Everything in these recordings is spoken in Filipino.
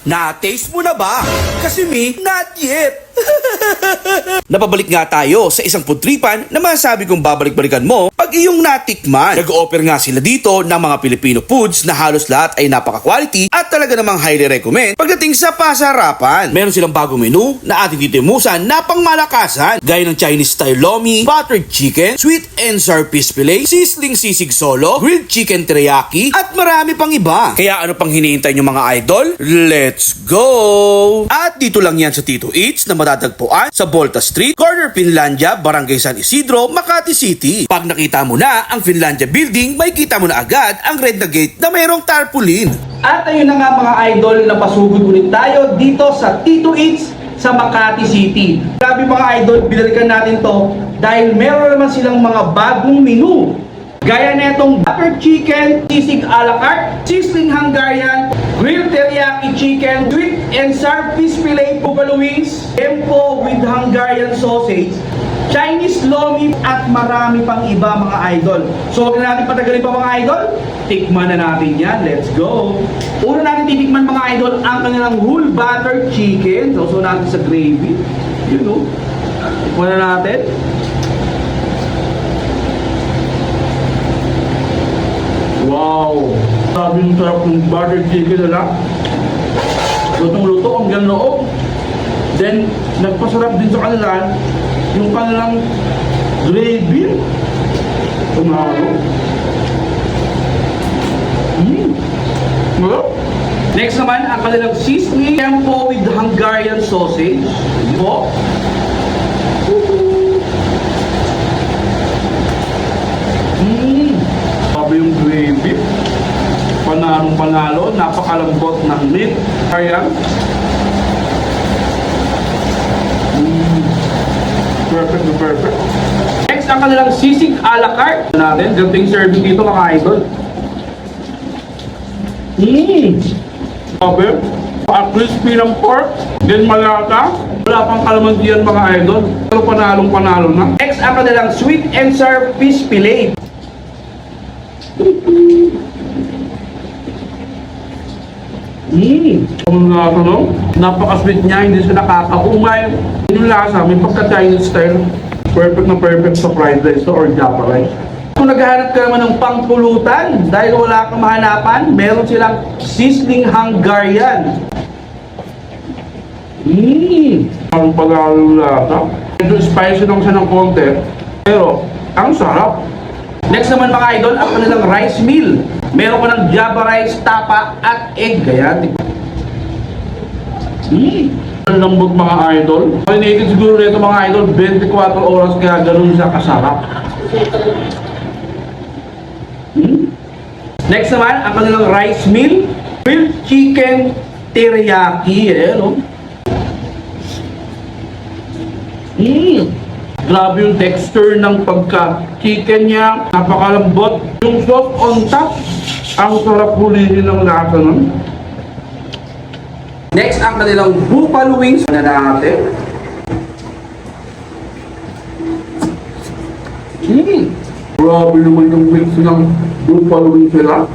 Na-taste mo na ba? Kasi me, not yet. Napabalik nga tayo sa isang putripan na masasabi kong babalik-balikan mo pag iyong natikman. Nag-offer nga sila dito ng mga Filipino foods na halos lahat ay napaka-quality at talaga namang highly recommend pagdating sa pasarapan. Meron silang bagong menu na ating titimusan na pangmalakasan gaya ng Chinese style lomi, buttered chicken, sweet and sour fish fillet, sizzling sisig solo, grilled chicken teriyaki at marami pang iba. Kaya ano pang hinihintay nyo mga idol? Let's go! At dito lang yan sa Tito Eats na matatagpuan sa Volta Street, Corner Finlandia, Barangay San Isidro, Makati City. Pag nakita mo na ang Finlandia Building, may kita mo na agad ang red na gate na mayroong tarpaulin. At ayun na nga mga idol, napasugod ulit tayo dito sa Tito Eats sa Makati City. Grabe mga idol, binalikan natin to dahil meron naman silang mga bagong menu. Gaya na itong butter chicken, sisig a la carte, sizzling Hungarian, grilled teriyaki chicken, sweet and sour fish fillet, buffalo wings, tempo with Hungarian sausage, Chinese lomi at marami pang iba mga idol. So huwag na natin patagalin pa mga idol. Tikman na natin yan. Let's go. Una natin titikman mga idol ang kanilang whole butter chicken. So, so natin sa gravy. You know. Tikman na natin. Wow! Sabi yung sarap ng butter chicken nila. Lutong-luto ang gan loob. Then, nagpasarap din sa kanila yung kanilang gravy. Tumaro. Mm. Malap. Next naman, ang kanilang sizzling tempo with Hungarian sausage. Po. Mm. Sabi yung gravy. Panalong panalo, napakalambot ng meat. Kaya, perfect na perfect. Next, ang kanilang sisig a la carte natin. Ganito yung serving dito mga idol. Mmm! Sabi, at crispy ng pork, then malata. Wala pang kalamansi yan mga idol. Pero panalong panalo na. Next, ang kanilang sweet and sour fish fillet. Mmm! Ang lasa no? Napaka-sweet niya, hindi siya nakakaumay. Yung lasa, may pagka-Chinese style. Perfect na perfect sa fried rice or japa rice. Kung naghahanap ka naman ng pangpulutan, dahil wala kang mahanapan, meron silang sizzling Hungarian. Mmm! Ang pag-aalong lasa. Medyo spicy lang siya ng konti, pero ang sarap. Next naman mga idol, ang kanilang rice meal. Meron ko ng java rice, tapa, at egg. Kaya, Mmm! Ang mga idol. Marinated siguro nito mga idol, 24 oras kaya ganun siya kasarap. Hmm? Next naman, ang kanilang rice meal, grilled chicken teriyaki. Eh, no? Mmm! Grabe yung texture ng pagka-chicken niya. Napakalambot. Yung sauce on top, ang sarap hulihin ng lasa nun. Next, ang kanilang buffalo wings na natin. Mm. Grabe naman yung wings ng buffalo wings nila.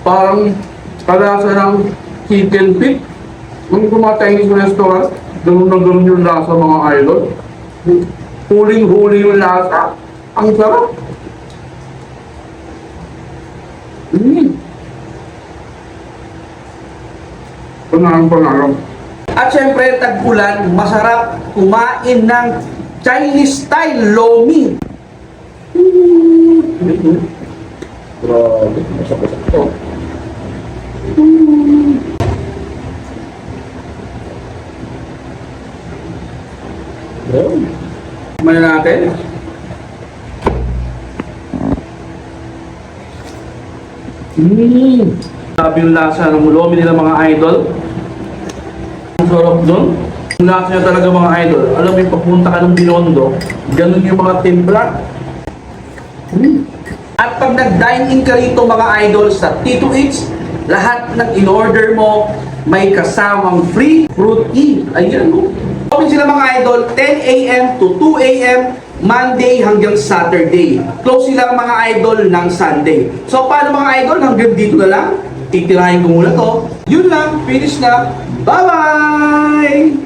Parang kalasa ng chicken feet. Kung kumatay sa restaurant, ganun na ganun yung lasa mga idol. Huling-huli yung lasa. Ang sarap. Mm. Panarang panarang. At syempre, tag-ulan, masarap kumain ng Chinese style lomi. Grabe, masarap ito. Mana natin? Mmm! Sabi yung lasa ng ulomi nila mga idol. Sarap doon. Lasa niya talaga mga idol. Alam mo pagpunta ka ng Binondo, ganun yung mga timpla. Mm. At pag nag-dine-in ka rito mga idol sa Tito Eats, lahat ng in-order mo may kasamang free fruit tea. Ayan o. Open sila mga idol 10 a.m. to 2 a.m. Monday hanggang Saturday. Close sila mga idol ng Sunday. So paano mga idol? Hanggang dito na lang titirahin ko muna to. Yun lang, finish na. Bye-bye!